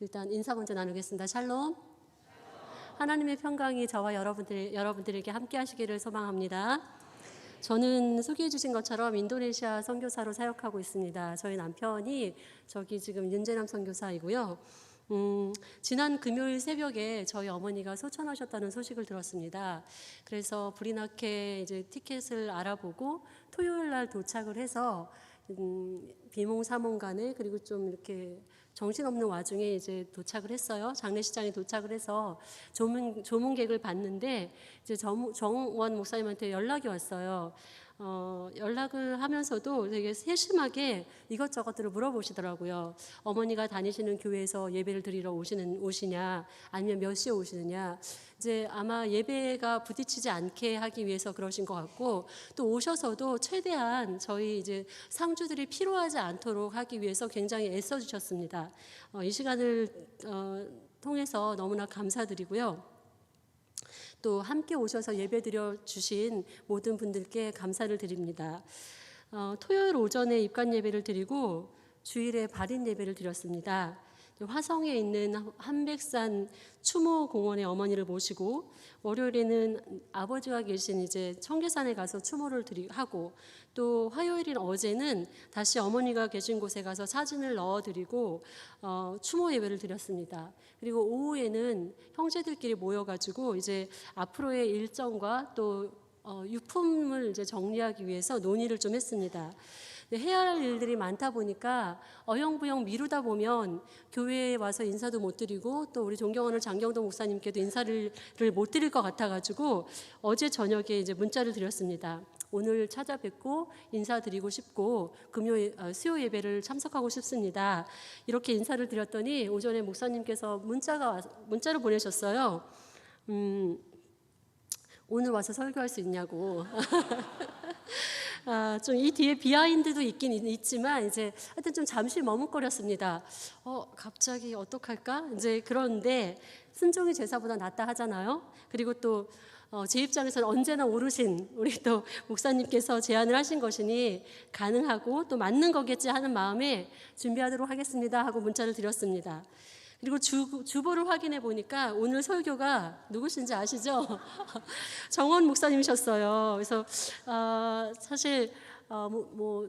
일단 인사 먼저 나누겠습니다. 샬롬. 하나님의 평강이 저와 여러분들 여러분들에게 함께 하시기를 소망합니다. 저는 소개해 주신 것처럼 인도네시아 선교사로 사역하고 있습니다. 저희 남편이 저기 지금 윤재남 선교사이고요. 음, 지난 금요일 새벽에 저희 어머니가 소천하셨다는 소식을 들었습니다. 그래서 나게 이제 티켓을 알아보고 토요일 날 도착을 해서 음, 비몽사몽간에 그리고 좀 이렇게 정신없는 와중에 이제 도착을 했어요. 장례식장에 도착을 해서 조문 조문객을 봤는데 이제 정, 정원 목사님한테 연락이 왔어요. 어, 연락을 하면서도 되게 세심하게 이것저것들을 물어보시더라고요. 어머니가 다니시는 교회에서 예배를 드리러 오시는 오시냐, 아니면 몇 시에 오시느냐. 이제 아마 예배가 부딪히지 않게 하기 위해서 그러신 것 같고 또 오셔서도 최대한 저희 이제 상주들이 피로하지 않도록 하기 위해서 굉장히 애써 주셨습니다. 어, 이 시간을 어, 통해서 너무나 감사드리고요. 또 함께 오셔서 예배 드려 주신 모든 분들께 감사를 드립니다. 어, 토요일 오전에 입관 예배를 드리고 주일에 발인 예배를 드렸습니다. 화성에 있는 한백산 추모 공원의 어머니를 모시고 월요일에는 아버지가 계신 이제 청계산에 가서 추모를 드리 하고 또 화요일인 어제는 다시 어머니가 계신 곳에 가서 사진을 넣어 드리고 어, 추모 예배를 드렸습니다. 그리고 오후에는 형제들끼리 모여 가지고 이제 앞으로의 일정과 또 어, 유품을 이제 정리하기 위해서 논의를 좀 했습니다. 해야 할 일들이 많다 보니까 어영부영 미루다 보면 교회에 와서 인사도 못 드리고 또 우리 존경하는 장경동 목사님께도 인사를 못 드릴 것 같아가지고 어제 저녁에 이제 문자를 드렸습니다. 오늘 찾아뵙고 인사드리고 싶고 금요 어, 수요 예배를 참석하고 싶습니다. 이렇게 인사를 드렸더니 오전에 목사님께서 문자가 문자를 보내셨어요. 음, 오늘 와서 설교할 수 있냐고. 아, 좀이 뒤에 비하인드도 있긴 있지만 이제 하여튼 좀 잠시 머뭇거렸습니다. 어, 갑자기 어떡할까? 이제 그런데 순종이 제사보다 낫다 하잖아요. 그리고 또 어, 제 입장에서는 언제나 오르신 우리 또 목사님께서 제안을 하신 것이니 가능하고 또 맞는 거겠지 하는 마음에 준비하도록 하겠습니다 하고 문자를 드렸습니다. 그리고 주, 주보를 확인해 보니까 오늘 설교가 누구신지 아시죠? 정원 목사님이셨어요. 그래서 어, 사실 어, 뭐, 뭐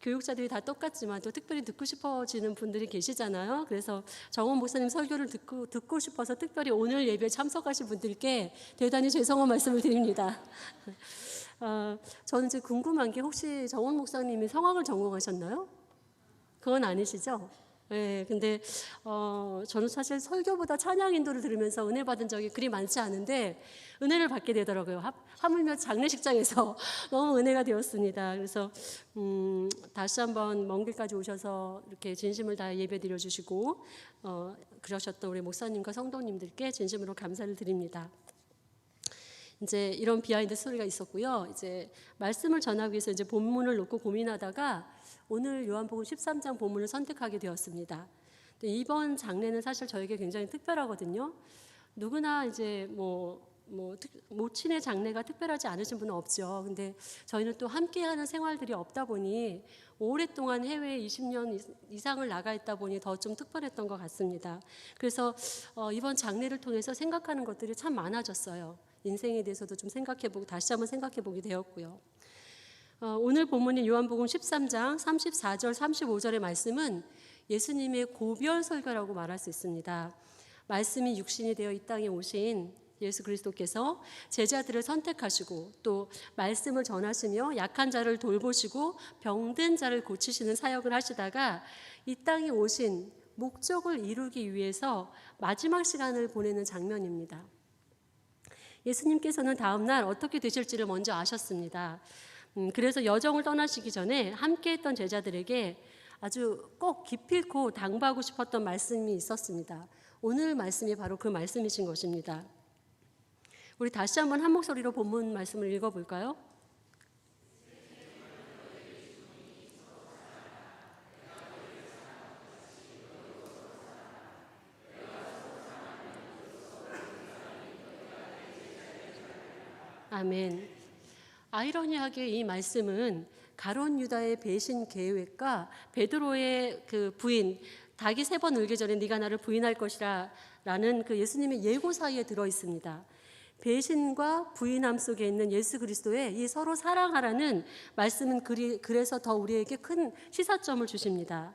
교육자들이 다 똑같지만 또 특별히 듣고 싶어지는 분들이 계시잖아요. 그래서 정원 목사님 설교를 듣고 듣고 싶어서 특별히 오늘 예배에 참석하신 분들께 대단히 죄송한 말씀을 드립니다. 어, 저는 이제 궁금한 게 혹시 정원 목사님이 성악을 전공하셨나요? 그건 아니시죠? 네, 근데 어, 저는 사실 설교보다 찬양 인도를 들으면서 은혜 받은 적이 그리 많지 않은데 은혜를 받게 되더라고요. 하, 하물며 장례식장에서 너무 은혜가 되었습니다. 그래서 음, 다시 한번 먼 길까지 오셔서 이렇게 진심을 다해 예배 드려 주시고 어, 그러셨던 우리 목사님과 성도님들께 진심으로 감사를 드립니다. 이제 이런 비하인드 스토리가 있었고요. 이제 말씀을 전하기 위해서 이제 본문을 놓고 고민하다가 오늘 요한복음 13장 본문을 선택하게 되었습니다. 이번 장례는 사실 저에게 굉장히 특별하거든요. 누구나 이제 뭐, 뭐 모친의 장례가 특별하지 않으신 분은 없죠. 근데 저희는 또 함께하는 생활들이 없다 보니 오랫동안 해외에 20년 이상을 나가 있다 보니 더 좀 특별했던 것 같습니다. 그래서 어, 이번 장례를 통해서 생각하는 것들이 참 많아졌어요. 인생에 대해서도 좀 생각해보고 다시 한번 생각해보게 되었고요. 어, 오늘 본문인 요한복음 13장 34절 35절의 말씀은 예수님의 고별 설교라고 말할 수 있습니다. 말씀이 육신이 되어 이 땅에 오신 예수 그리스도께서 제자들을 선택하시고 또 말씀을 전하시며 약한 자를 돌보시고 병든 자를 고치시는 사역을 하시다가 이 땅에 오신 목적을 이루기 위해서 마지막 시간을 보내는 장면입니다. 예수님께서는 다음 날 어떻게 되실지를 먼저 아셨습니다. 음, 그래서 여정을 떠나시기 전에 함께했던 제자들에게 아주 꼭 기필코 당부하고 싶었던 말씀이 있었습니다. 오늘 말씀이 바로 그 말씀이신 것입니다. 우리 다시 한번 한 목소리로 본문 말씀을 읽어볼까요? 아멘. 아이러니하게 이 말씀은 가론 유다의 배신 계획과 베드로의 그 부인 닭이 세 번 울기 전에 네가 나를 부인할 것이라라는 그 예수님의 예고 사이에 들어 있습니다. 배신과 부인함 속에 있는 예수 그리스도의 이 서로 사랑하라는 말씀은 그리, 그래서 더 우리에게 큰 시사점을 주십니다.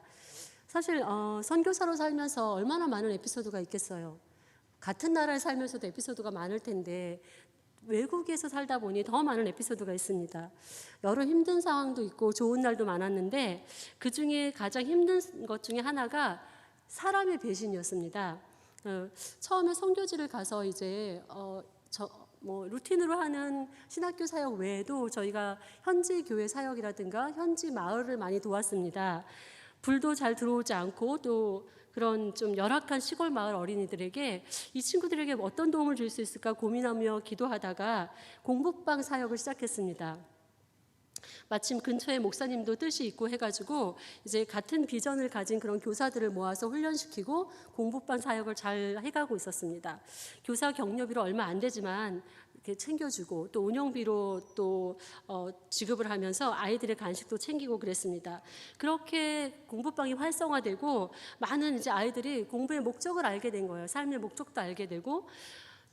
사실 어, 선교사로 살면서 얼마나 많은 에피소드가 있겠어요. 같은 나라에 살면서도 에피소드가 많을 텐데 외국에서 살다 보니 더 많은 에피소드가 있습니다. 여러 힘든 상황도 있고 좋은 날도 많았는데 그 중에 가장 힘든 것 중에 하나가 사람의 배신이었습니다. 어, 처음에 선교지를 가서 이제 어, 저, 뭐 루틴으로 하는 신학교 사역 외에도 저희가 현지 교회 사역이라든가 현지 마을을 많이 도왔습니다. 불도 잘 들어오지 않고 또 그런 좀 열악한 시골 마을 어린이들에게 이 친구들에게 어떤 도움을 줄 수 있을까 고민하며 기도하다가 공부방 사역을 시작했습니다. 마침 근처에 목사님도 뜻이 있고 해가지고 이제 같은 비전을 가진 그런 교사들을 모아서 훈련시키고 공부반 사역을 잘 해가고 있었습니다. 교사 경력비로 얼마 안 되지만 이렇게 챙겨주고 또 운영비로 또 어, 지급을 하면서 아이들의 간식도 챙기고 그랬습니다. 그렇게 공부방이 활성화되고 많은 이제 아이들이 공부의 목적을 알게 된 거예요. 삶의 목적도 알게 되고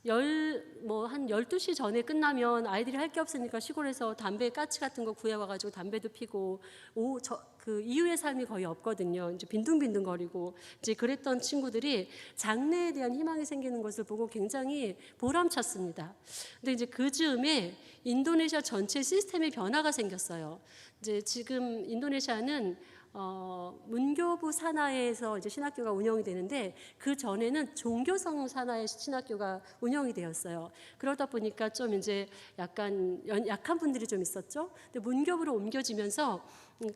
열뭐한 12시 전에 끝나면 아이들이 할 게 없으니까 시골에서 담배 까치 같은 거 구해 와 가지고 담배도 피고 오 저 그 이후의 삶이 거의 없거든요. 이제 빈둥빈둥거리고 이제 그랬던 친구들이 장래에 대한 희망이 생기는 것을 보고 굉장히 보람찼습니다. 근데 이제 그 즈음에 인도네시아 전체 시스템의 변화가 생겼어요. 이제 지금 인도네시아는 어, 문교부 산하에서 이제 신학교가 운영이 되는데 그 전에는 종교성 산하의 신학교가 운영이 되었어요. 그러다 보니까 좀 이제 약간 약한 분들이 좀 있었죠. 근데 문교부로 옮겨지면서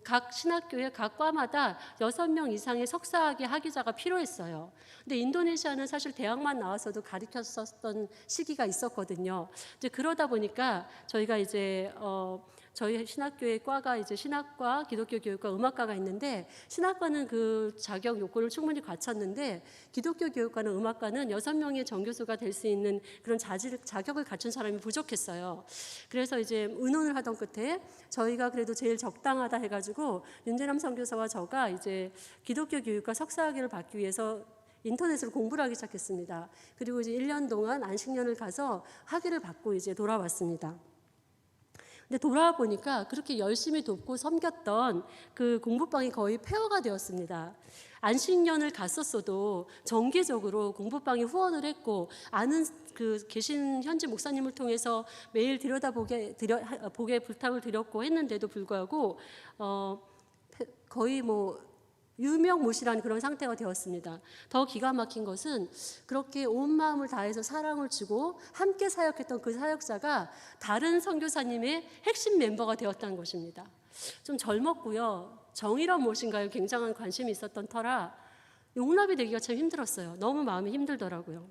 각 신학교에 각 과마다 여섯 명 이상의 석사학위 학위자가 필요했어요. 근데 인도네시아는 사실 대학만 나와서도 가르쳤었던 시기가 있었거든요. 이제 그러다 보니까 저희가 이제 어 저희 신학교의 과가 이제 신학과, 기독교 교육과, 음악과가 있는데 신학과는 그 자격 요건을 충분히 갖췄는데 기독교 교육과는 음악과는 여섯 명의 정교수가 될 수 있는 그런 자질, 자격을 갖춘 사람이 부족했어요. 그래서 이제 의논을 하던 끝에 저희가 그래도 제일 적당하다 해가지고 윤재남 선교사와 저가 이제 기독교 교육과 석사학위를 받기 위해서 인터넷으로 공부를 하기 시작했습니다. 그리고 이제 1년 동안 안식년을 가서 학위를 받고 이제 돌아왔습니다. 근데 돌아와 보니까 그렇게 열심히 돕고 섬겼던 그 공부방이 거의 폐허가 되었습니다. 안식년을 갔었어도 정기적으로 공부방이 후원을 했고 아는 그 계신 현지 목사님을 통해서 매일 들여다보게 들여, 보게 부탁을 드렸고 했는데도 불구하고 어, 거의 뭐 유명무실한 그런 상태가 되었습니다. 더 기가 막힌 것은 그렇게 온 마음을 다해서 사랑을 주고 함께 사역했던 그 사역자가 다른 선교사님의 핵심 멤버가 되었다는 것입니다. 좀 젊었고요. 정의란 무엇인가요? 굉장한 관심이 있었던 터라 용납이 되기가 참 힘들었어요. 너무 마음이 힘들더라고요.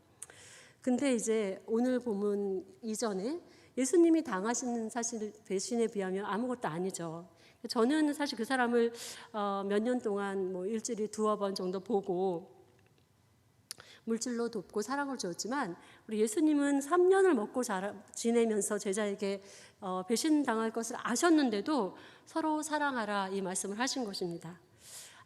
근데 이제 오늘 본문 이전에 예수님이 당하시는 사실 배신에 비하면 아무것도 아니죠. 저는 사실 그 사람을 어, 몇년 동안 뭐 일주일에 두어 번 정도 보고 물질로 돕고 사랑을 주었지만 우리 예수님은 3년을 먹고 자라, 지내면서 제자에게 어, 배신당할 것을 아셨는데도 서로 사랑하라 이 말씀을 하신 것입니다.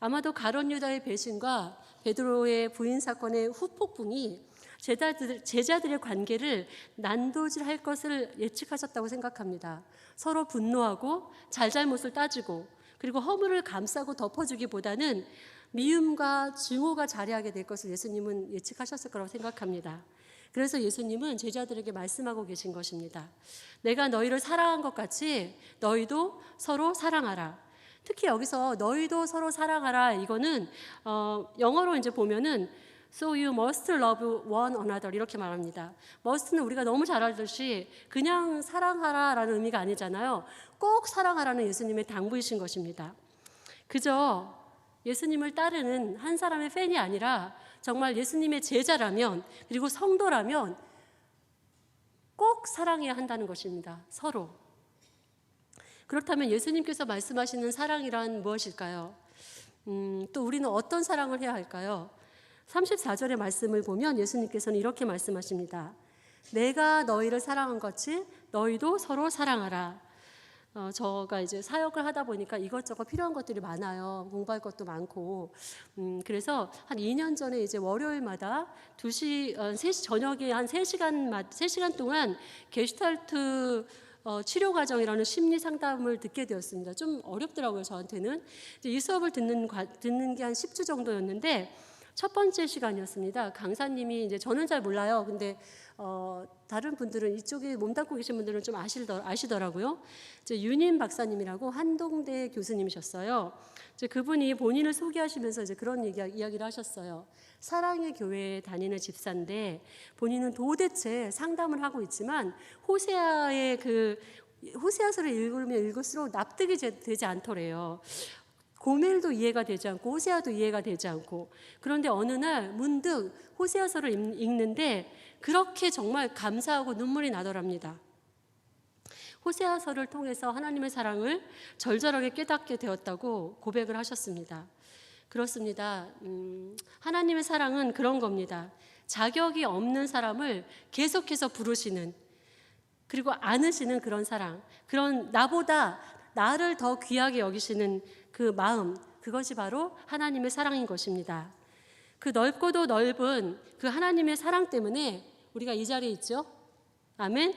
아마도 가론 유다의 배신과 베드로의 부인 사건의 후폭풍이 제자들, 제자들의 관계를 난도질할 것을 예측하셨다고 생각합니다. 서로 분노하고 잘잘못을 따지고 그리고 허물을 감싸고 덮어주기보다는 미움과 증오가 자리하게 될 것을 예수님은 예측하셨을 거라고 생각합니다. 그래서 예수님은 제자들에게 말씀하고 계신 것입니다. 내가 너희를 사랑한 것 같이 너희도 서로 사랑하라. 특히 여기서 너희도 서로 사랑하라 이거는 어, 영어로 이제 보면은 So you must love one another 이렇게 말합니다. must는 우리가 너무 잘 알듯이 그냥 사랑하라라는 의미가 아니잖아요. 꼭 사랑하라는 예수님의 당부이신 것입니다. 그저 예수님을 따르는 한 사람의 팬이 아니라 정말 예수님의 제자라면 그리고 성도라면 꼭 사랑해야 한다는 것입니다. 서로. 그렇다면 예수님께서 말씀하시는 사랑이란 무엇일까요? 음, 또 우리는 어떤 사랑을 해야 할까요? 34절의 말씀을 보면 예수님께서는 이렇게 말씀하십니다. 내가 너희를 사랑한 것이 너희도 서로 사랑하라. 어, 저가 이제 사역을 하다 보니까 이것저것 필요한 것들이 많아요. 공부할 것도 많고. 음, 그래서 한 2년 전에 이제 월요일마다 2시, 어, 3시, 저녁에 한 3시간, 3시간 동안 게슈탈트 어, 치료 과정이라는 심리 상담을 듣게 되었습니다. 좀 어렵더라고요, 저한테는. 이 수업을 듣는, 과- 듣는 게 한 10주 정도였는데 첫 번째 시간이었습니다. 강사님이 이제 저는 잘 몰라요. 근데 어, 다른 분들은 이쪽에 몸담고 계신 분들은 좀 아시더, 아시더라고요. 이제 윤임 박사님이라고 한동대 교수님이셨어요. 이제 그분이 본인을 소개하시면서 이제 그런 얘기, 이야기를 하셨어요. 사랑의 교회에 다니는 집사인데 본인은 도대체 상담을 하고 있지만 호세아의 그 호세아서를 읽으면 읽을수록 납득이 제- 되지 않더래요. 고멜도 이해가 되지 않고 호세아도 이해가 되지 않고 그런데 어느 날 문득 호세아서를 읽- 읽는데 그렇게 정말 감사하고 눈물이 나더랍니다. 호세아서를 통해서 하나님의 사랑을 절절하게 깨닫게 되었다고 고백을 하셨습니다. 그렇습니다. 음, 하나님의 사랑은 그런 겁니다. 자격이 없는 사람을 계속해서 부르시는 그리고 안으시는 그런 사랑, 그런 나보다 나를 더 귀하게 여기시는 그 마음, 그것이 바로 하나님의 사랑인 것입니다. 그 넓고도 넓은 그 하나님의 사랑 때문에 우리가 이 자리에 있죠. 아멘.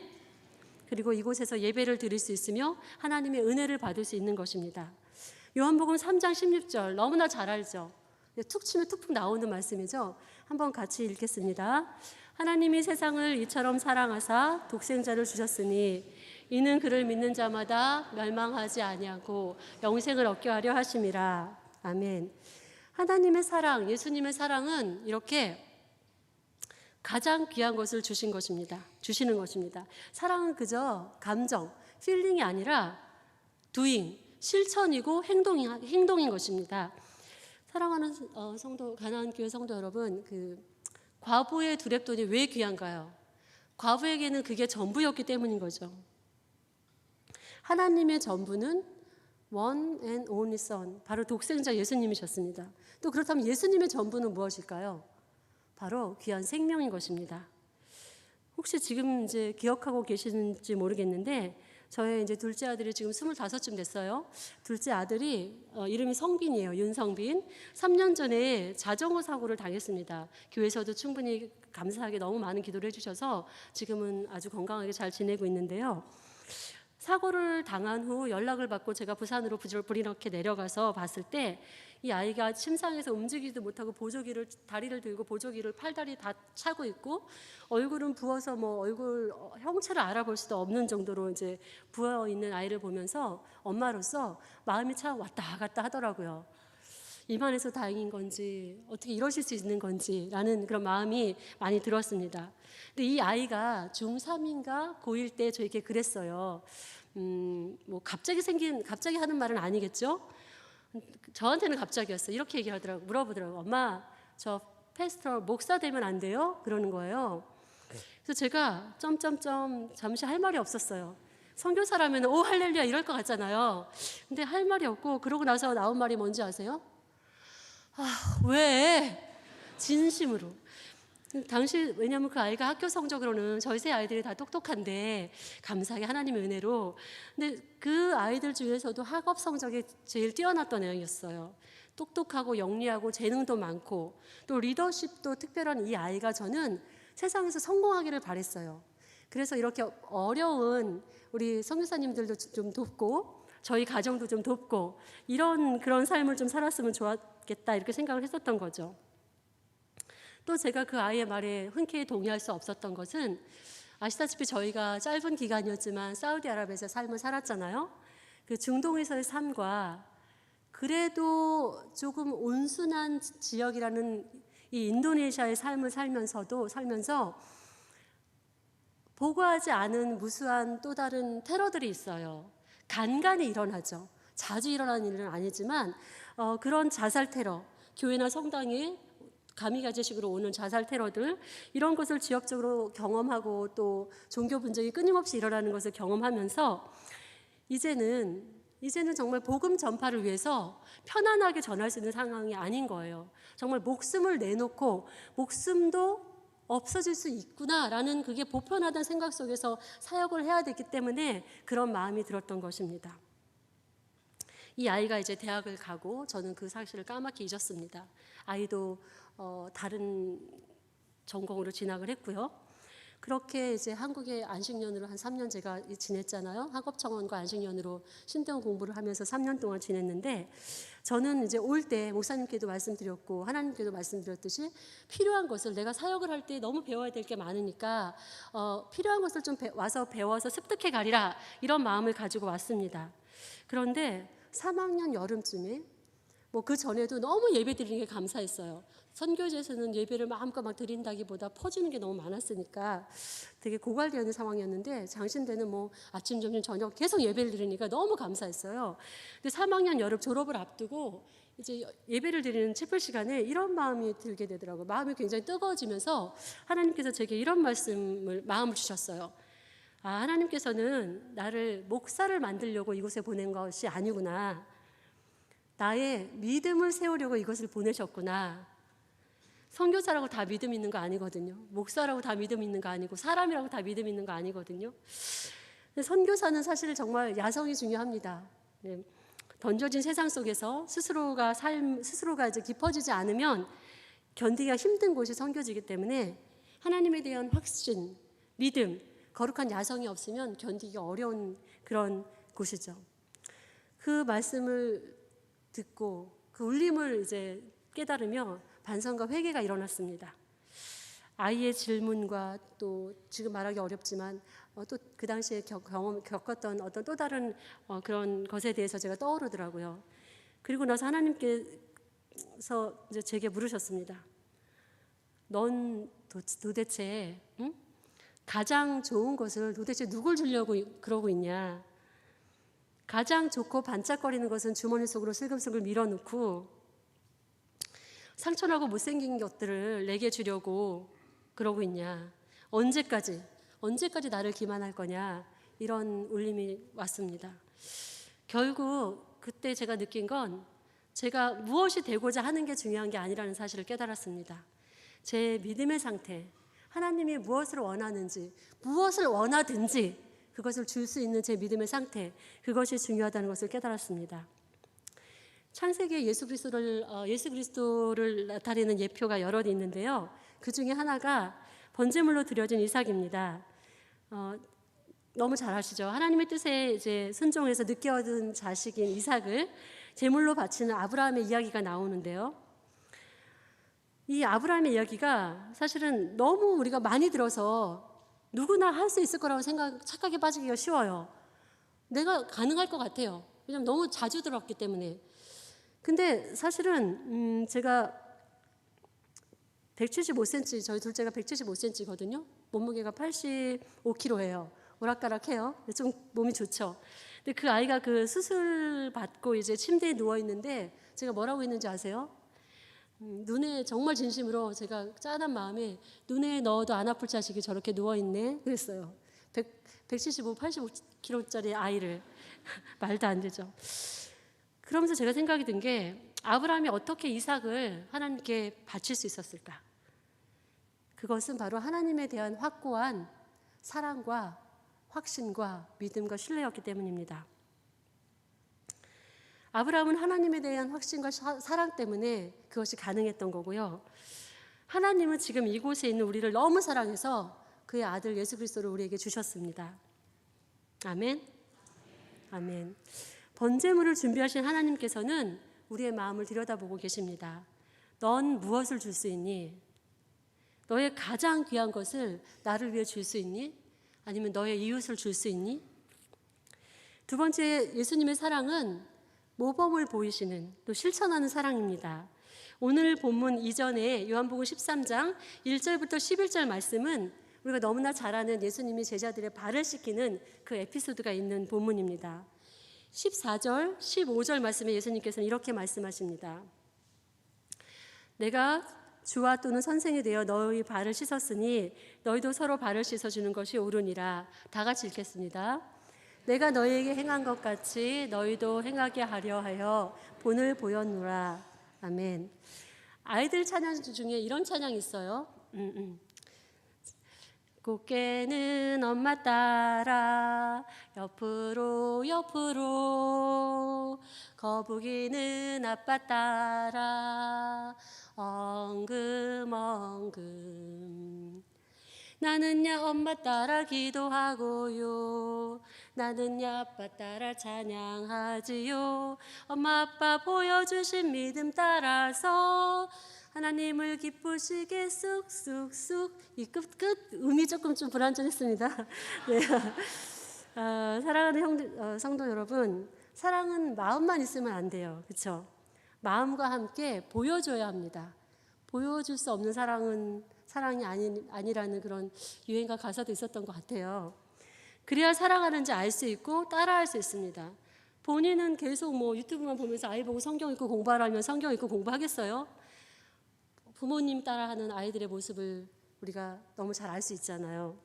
그리고 이곳에서 예배를 드릴 수 있으며 하나님의 은혜를 받을 수 있는 것입니다. 요한복음 3장 16절 너무나 잘 알죠. 툭 치면 툭툭 나오는 말씀이죠. 한번 같이 읽겠습니다. 하나님이 세상을 이처럼 사랑하사 독생자를 주셨으니 이는 그를 믿는 자마다 멸망하지 아니하고 영생을 얻게 하려 하심이라. 아멘. 하나님의 사랑, 예수님의 사랑은 이렇게 가장 귀한 것을 주신 것입니다. 주시는 것입니다. 사랑은 그저 감정, 필링이 아니라 doing, 실천이고 행동이, 행동인 것입니다. 사랑하는 어, 성도, 가나안 교회 성도 여러분, 그 과부의 두랩돈이 왜 귀한가요? 과부에게는 그게 전부였기 때문인 거죠. 하나님의 전부는 one and only son, 바로 독생자 예수님이셨습니다. 또 그렇다면 예수님의 전부는 무엇일까요? 바로 귀한 생명인 것입니다. 혹시 지금 이제 기억하고 계시는지 모르겠는데 저의 이제 둘째 아들이 지금 25쯤 됐어요. 둘째 아들이 어, 이름이 성빈이에요. 윤성빈. 3년 전에 자전거 사고를 당했습니다. 교회에서도 충분히 감사하게 너무 많은 기도를 해 주셔서 지금은 아주 건강하게 잘 지내고 있는데요. 사고를 당한 후 연락을 받고 제가 부산으로 이렇게 내려가서 봤을 때 이 아이가 침상에서 움직이지도 못하고 보조기를 다리를 들고 보조기를 팔다리 다 차고 있고 얼굴은 부어서 뭐 얼굴 어, 형체를 알아볼 수도 없는 정도로 이제 부어 있는 아이를 보면서 엄마로서 마음이 참 왔다 갔다 하더라고요. 이만해서 다행인 건지 어떻게 이러실 수 있는 건지라는 그런 마음이 많이 들었습니다. 근데 이 아이가 중3인가 고1 때 저에게 그랬어요. 음, 뭐 갑자기 생긴 갑자기 하는 말은 아니겠죠? 저한테는 갑자기였어요. 이렇게 얘기하더라고 물어보더라고. 엄마 저 패스터 목사 되면 안 돼요? 그러는 거예요. 그래서 제가 점점점 잠시 할 말이 없었어요. 선교사라면 오 할렐루야 이럴 것 같잖아요. 근데 할 말이 없고 그러고 나서 나온 말이 뭔지 아세요? 아, 왜? 진심으로. 당시 왜냐하면 그 아이가 학교 성적으로는 저희 세 아이들이 다 똑똑한데 감사하게 하나님의 은혜로 근데 그 아이들 중에서도 학업 성적이 제일 뛰어났던 애였어요. 똑똑하고 영리하고 재능도 많고 또 리더십도 특별한 이 아이가 저는 세상에서 성공하기를 바랬어요. 그래서 이렇게 어려운 우리 성교사님들도 좀 돕고 저희 가정도 좀 돕고 이런 그런 삶을 좀 살았으면 좋았겠다 이렇게 생각을 했었던 거죠. 또 제가 그 아이의 말에 흔쾌히 동의할 수 없었던 것은 아시다시피 저희가 짧은 기간이었지만 사우디아라비아에서 삶을 살았잖아요. 그 중동에서의 삶과 그래도 조금 온순한 지역이라는 이 인도네시아의 삶을 살면서도 살면서 보고하지 않은 무수한 또 다른 테러들이 있어요. 간간히 일어나죠. 자주 일어나는 일은 아니지만 어, 그런 자살 테러, 교회나 성당에 가미가 제식으로 오는 자살 테러들 이런 것을 지역적으로 경험하고 또 종교 분쟁이 끊임없이 일어나는 것을 경험하면서 이제는 이제는 정말 복음 전파를 위해서 편안하게 전할 수 있는 상황이 아닌 거예요. 정말 목숨을 내놓고 목숨도 없어질 수 있구나라는 그게 보편하다는 생각 속에서 사역을 해야 되기 때문에 그런 마음이 들었던 것입니다. 이 아이가 이제 대학을 가고 저는 그 사실을 까맣게 잊었습니다. 아이도 어, 다른 전공으로 진학을 했고요. 그렇게 이제 한국의 안식년으로 한 3년 제가 지냈잖아요. 학업청원과 안식년으로 신대원 공부를 하면서 3년 동안 지냈는데 저는 이제 올 때 목사님께도 말씀드렸고 하나님께도 말씀드렸듯이 필요한 것을 내가 사역을 할 때 너무 배워야 될 게 많으니까 어, 필요한 것을 좀 배, 와서 배워서 습득해 가리라 이런 마음을 가지고 왔습니다. 그런데 3학년 여름쯤에 뭐 그 전에도 너무 예배 드리는 게 감사했어요. 선교제에서는 예배를 마음껏 막 드린다기보다 퍼주는 게 너무 많았으니까 되게 고갈되어 있는 상황이었는데 장신대는 뭐 아침, 점심, 저녁 계속 예배를 드리니까 너무 감사했어요. 근데 3학년 여름 졸업을 앞두고 이제 예배를 드리는 채플 시간에 이런 마음이 들게 되더라고요. 마음이 굉장히 뜨거워지면서 하나님께서 제게 이런 말씀을 마음을 주셨어요. 아, 하나님께서는 나를 목사를 만들려고 이곳에 보낸 것이 아니구나. 나의 믿음을 세우려고 이것을 보내셨구나. 선교사라고 다 믿음 있는 거 아니거든요. 목사라고 다 믿음 있는 거 아니고 사람이라고 다 믿음 있는 거 아니거든요. 선교사는 사실 정말 야성이 중요합니다. 네. 던져진 세상 속에서 스스로가 삶 스스로가 이제 깊어지지 않으면 견디기가 힘든 곳이 선교지기 때문에 하나님에 대한 확신, 믿음, 거룩한 야성이 없으면 견디기 어려운 그런 곳이죠. 그 말씀을 듣고 그 울림을 이제 깨달으며 반성과 회개가 일어났습니다. 아이의 질문과 또 지금 말하기 어렵지만 어, 또그 당시에 경험 겪었던 어떤 또 다른 어, 그런 것에 대해서 제가 떠오르더라고요. 그리고 나서 하나님께서 이제 제게 물으셨습니다. 넌 도, 도대체 응? 가장 좋은 것을 도대체 누굴 주려고 그러고 있냐? 가장 좋고 반짝거리는 것은 주머니 속으로 슬금슬금 밀어넣고 상처나고 못생긴 것들을 내게 주려고 그러고 있냐? 언제까지? 언제까지 나를 기만할 거냐? 이런 울림이 왔습니다. 결국 그때 제가 느낀 건 제가 무엇이 되고자 하는 게 중요한 게 아니라는 사실을 깨달았습니다. 제 믿음의 상태, 하나님이 무엇을 원하는지, 무엇을 원하든지 그것을 줄 수 있는 제 믿음의 상태, 그것이 중요하다는 것을 깨달았습니다. 창세기에 예수 그리스도를 어, 예수 그리스도를 나타내는 예표가 여럿 있는데요. 그 중에 하나가 번제물로 드려진 이삭입니다. 어, 너무 잘 아시죠? 하나님의 뜻에 이제 순종해서 늦게 얻은 자식인 이삭을 제물로 바치는 아브라함의 이야기가 나오는데요. 이 아브라함의 이야기가 사실은 너무 우리가 많이 들어서 누구나 할 수 있을 거라고 생각 착각에 빠지기가 쉬워요. 내가 가능할 것 같아요. 왜냐면 너무 자주 들었기 때문에. 근데 사실은 음 제가 175cm 저희 둘째가 175cm거든요. 몸무게가 85kg예요. 오락가락해요. 좀 몸이 좋죠. 근데 그 아이가 그 수술 받고 이제 침대에 누워 있는데 제가 뭐라고 했는지 아세요? 음, 눈에 정말 진심으로 제가 짠한 마음에 눈에 넣어도 안 아플 자식이 저렇게 누워 있네 그랬어요. 100, 175, 85kg짜리 아이를 말도 안 되죠. 그러면서 제가 생각이 든 게 아브라함이 어떻게 이삭을 하나님께 바칠 수 있었을까? 그것은 바로 하나님에 대한 확고한 사랑과 확신과 믿음과 신뢰였기 때문입니다. 아브라함은 하나님에 대한 확신과 사랑 때문에 그것이 가능했던 거고요. 하나님은 지금 이곳에 있는 우리를 너무 사랑해서 그의 아들 예수 그리스도를 우리에게 주셨습니다. 아멘. 아멘. 번제물을 준비하신 하나님께서는 우리의 마음을 들여다보고 계십니다. 넌 무엇을 줄 수 있니? 너의 가장 귀한 것을 나를 위해 줄 수 있니? 아니면 너의 이웃을 줄 수 있니? 두 번째 예수님의 사랑은 모범을 보이시는 또 실천하는 사랑입니다. 오늘 본문 이전에 요한복음 13장 1절부터 11절 말씀은 우리가 너무나 잘 아는 예수님이 제자들의 발을 씻기는 그 에피소드가 있는 본문입니다. 14절, 15절 말씀에 예수님께서는 이렇게 말씀하십니다. 내가 주와 또는 선생이 되어 너희 발을 씻었으니 너희도 서로 발을 씻어주는 것이 옳으니라. 다 같이 읽겠습니다. 내가 너희에게 행한 것 같이 너희도 행하게 하려 하여 본을 보였노라. 아멘. 아이들 찬양 중에 이런 찬양이 있어요. 음, 음. 꽃게는 엄마 따라 옆으로 옆으로 거북이는 아빠 따라 엉금엉금. 나는야 엄마 따라 기도하고요. 나는야 아빠 따라 찬양하지요. 엄마 아빠 보여주신 믿음 따라서 하나님을 기쁘시게 쑥쑥쑥 이끝끝 음이 조금 좀 불안정했습니다. 네. 어, 사랑하는 형 어, 성도 여러분, 사랑은 마음만 있으면 안 돼요, 그렇죠? 마음과 함께 보여줘야 합니다. 보여줄 수 없는 사랑은 사랑이 아니, 아니라는 그런 유행가 가사도 있었던 것 같아요. 그래야 사랑하는지 알 수 있고 따라할 수 있습니다. 본인은 계속 뭐 유튜브만 보면서 아이 보고 성경 읽고 공부하라면 성경 읽고 공부하겠어요? 부모님 따라하는 아이들의 모습을 우리가 너무 잘 알 수 있잖아요.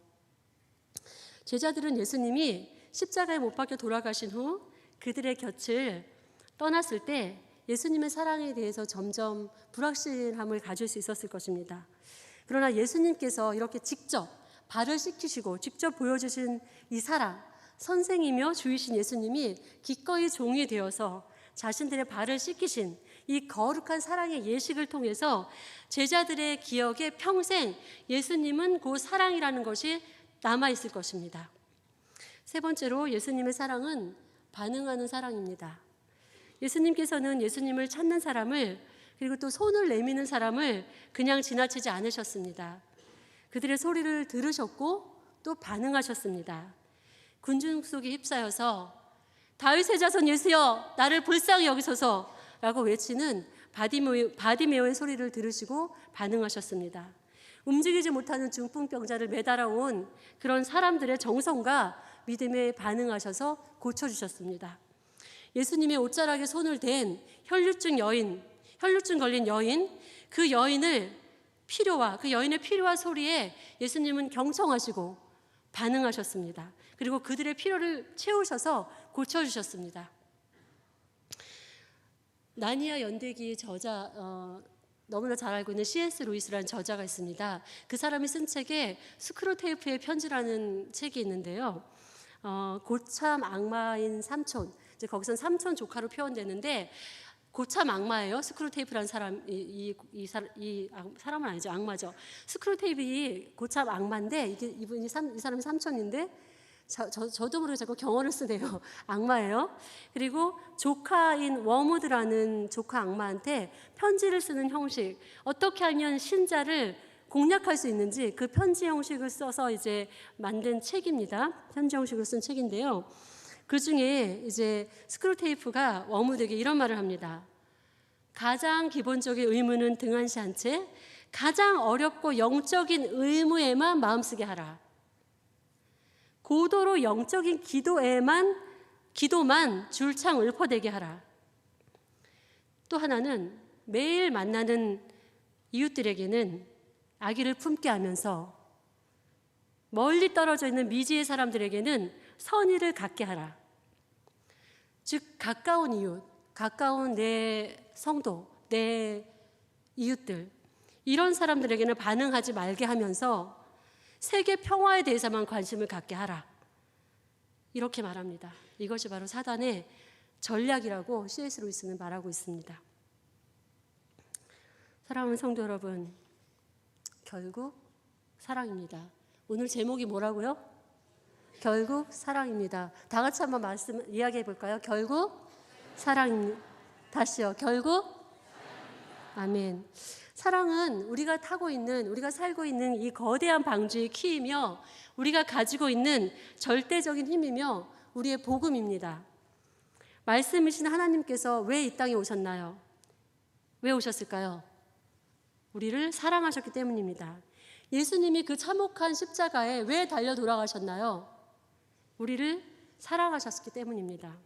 제자들은 예수님이 십자가에 못 박혀 돌아가신 후 그들의 곁을 떠났을 때 예수님의 사랑에 대해서 점점 불확실함을 가질 수 있었을 것입니다. 그러나 예수님께서 이렇게 직접 발을 씻기시고 직접 보여주신 이 사랑, 선생이며 주이신 예수님이 기꺼이 종이 되어서 자신들의 발을 씻기신 이 거룩한 사랑의 예식을 통해서 제자들의 기억에 평생 예수님은 그 사랑이라는 것이 남아 있을 것입니다. 세 번째로 예수님의 사랑은 반응하는 사랑입니다. 예수님께서는 예수님을 찾는 사람을 그리고 또 손을 내미는 사람을 그냥 지나치지 않으셨습니다. 그들의 소리를 들으셨고 또 반응하셨습니다. 군중 속에 휩싸여서 다윗의 자손 예수여 나를 불쌍히 여기소서 라고 외치는 바디메오, 바디메오의 소리를 들으시고 반응하셨습니다. 움직이지 못하는 중풍병자를 매달아 온 그런 사람들의 정성과 믿음에 반응하셔서 고쳐주셨습니다. 예수님의 옷자락에 손을 댄 혈류증 여인, 혈류증 걸린 여인, 그 여인을 필요와 그 여인의 필요와 소리에 예수님은 경청하시고 반응하셨습니다. 그리고 그들의 필요를 채우셔서 고쳐주셨습니다. 나니아 연대기 저자 어, 너무나 잘 알고 있는 C.S. 루이스라는 저자가 있습니다. 그 사람이 쓴 책에 스크루테이프의 편지라는 책이 있는데요. 어, 고참 악마인 삼촌, 이제 거기선 삼촌 조카로 표현되는데 고참 악마예요. 스크루테이프라는 사람 이, 이, 이, 사람은 아니죠 악마죠. 스크루테이프 고참 악마인데 이게 이분이 삼, 이 사람이 삼촌인데 저, 저, 저 도 모르게 자꾸 경어를 쓰네요. 악마예요. 그리고 조카인 워무드라는 조카 악마한테 편지를 쓰는 형식. 어떻게 하면 신자를 공략할 수 있는지 그 편지 형식을 써서 이제 만든 책입니다. 편지 형식을 쓴 책인데요. 그 중에 이제 스크루테이프가 워무드에게 이런 말을 합니다. 가장 기본적인 의무는 등한시한 채 가장 어렵고 영적인 의무에만 마음쓰게 하라. 고도로 영적인 기도에만 기도만 줄창 읊어대게 하라. 또 하나는 매일 만나는 이웃들에게는 아기를 품게 하면서 멀리 떨어져 있는 미지의 사람들에게는 선의를 갖게 하라. 즉 가까운 이웃, 가까운 내 성도, 내 이웃들 이런 사람들에게는 반응하지 말게 하면서 세계 평화에 대해서만 관심을 갖게 하라. 이렇게 말합니다. 이것이 바로 사단의 전략이라고 C.S. 루이스는 말하고 있습니다. 사랑하는 성도 여러분, 결국 사랑입니다. 오늘 제목이 뭐라고요? 결국 사랑입니다. 다 같이 한번 말씀 이야기해 볼까요? 결국 사랑입니다. 다시요. 결국 아멘. 사랑은 우리가 타고 있는 우리가 살고 있는 이 거대한 방주의 키이며 우리가 가지고 있는 절대적인 힘이며 우리의 복음입니다. 말씀이신 하나님께서 왜 이 땅에 오셨나요? 왜 오셨을까요? 우리를 사랑하셨기 때문입니다. 예수님이 그 참혹한 십자가에 왜 달려 돌아가셨나요? 우리를 사랑하셨기 때문입니다.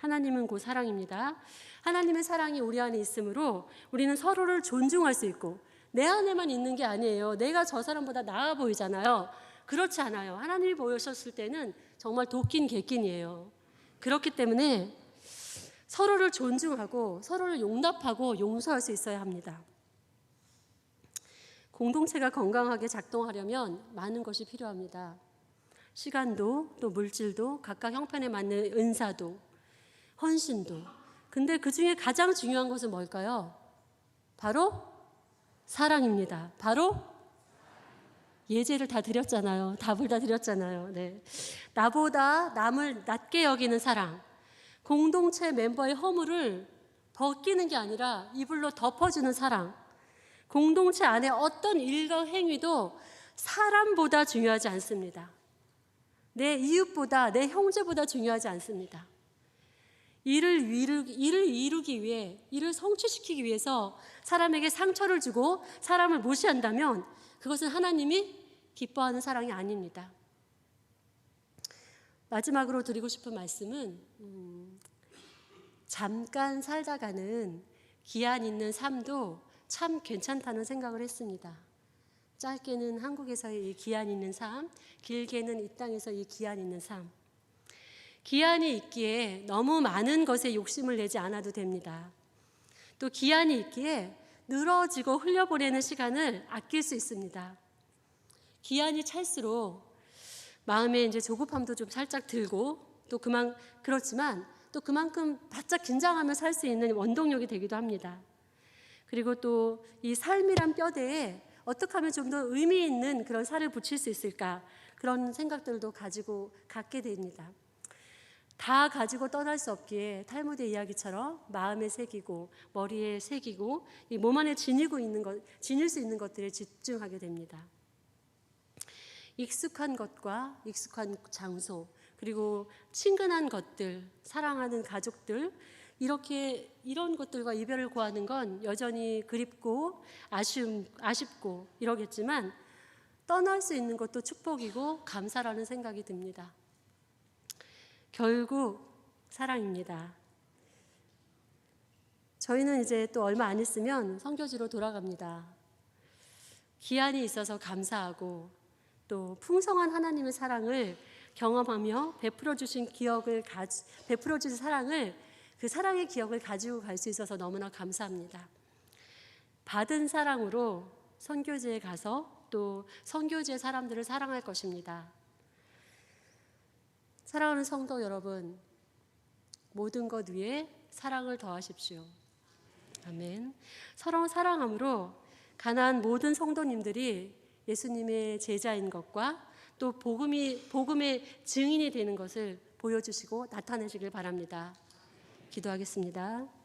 하나님은 곧 사랑입니다. 하나님의 사랑이 우리 안에 있으므로 우리는 서로를 존중할 수 있고 내 안에만 있는 게 아니에요. 내가 저 사람보다 나아 보이잖아요. 그렇지 않아요. 하나님이 보셨을 때는 정말 도끼인 개낀이에요. 그렇기 때문에 서로를 존중하고 서로를 용납하고 용서할 수 있어야 합니다. 공동체가 건강하게 작동하려면 많은 것이 필요합니다. 시간도 또 물질도 각각 형편에 맞는 은사도 헌신도. 근데 그 중에 가장 중요한 것은 뭘까요? 바로 사랑입니다. 바로 예제를 다 드렸잖아요. 답을 다 드렸잖아요. 네. 나보다 남을 낮게 여기는 사랑. 공동체 멤버의 허물을 벗기는 게 아니라 이불로 덮어주는 사랑. 공동체 안에 어떤 일과 행위도 사람보다 중요하지 않습니다. 내 이웃보다, 내 형제보다 중요하지 않습니다. 일을 이루기, 일을 이루기 위해, 일을 성취시키기 위해서 사람에게 상처를 주고 사람을 무시한다면 그것은 하나님이 기뻐하는 사랑이 아닙니다. 마지막으로 드리고 싶은 말씀은 음, 잠깐 살다가는 기한 있는 삶도 참 괜찮다는 생각을 했습니다. 짧게는 한국에서의 이 기한 있는 삶, 길게는 이 땅에서 이 기한 있는 삶. 기한이 있기에 너무 많은 것에 욕심을 내지 않아도 됩니다. 또 기한이 있기에 늘어지고 흘려보내는 시간을 아낄 수 있습니다. 기한이 찰수록 마음에 이제 조급함도 좀 살짝 들고 또 그만 그렇지만 또 그만큼 바짝 긴장하며 살 수 있는 원동력이 되기도 합니다. 그리고 또 이 삶이란 뼈대에 어떻게 하면 좀 더 의미 있는 그런 살을 붙일 수 있을까 그런 생각들도 가지고 갖게 됩니다. 다 가지고 떠날 수 없기에 탈무드 이야기처럼 마음에 새기고 머리에 새기고 이 몸 안에 지니고 있는 것, 지닐 수 있는 것들에 집중하게 됩니다. 익숙한 것과 익숙한 장소 그리고 친근한 것들, 사랑하는 가족들 이렇게 이런 것들과 이별을 고하는 건 여전히 그립고 아쉬움 아쉽고 이러겠지만 떠날 수 있는 것도 축복이고 감사라는 생각이 듭니다. 결국 사랑입니다. 저희는 이제 또 얼마 안 있으면 성교지로 돌아갑니다. 기한이 있어서 감사하고 또 풍성한 하나님의 사랑을 경험하며 베풀어 주신 기억을 가지, 베풀어 주신 사랑을 그 사랑의 기억을 가지고 갈 수 있어서 너무나 감사합니다. 받은 사랑으로 선교지에 가서 또 선교지의 사람들을 사랑할 것입니다. 사랑하는 성도 여러분, 모든 것 위에 사랑을 더하십시오. 아멘. 서로 사랑함으로 가난 모든 성도님들이 예수님의 제자인 것과 또 복음이 복음의 증인이 되는 것을 보여주시고 나타내시길 바랍니다. 기도하겠습니다.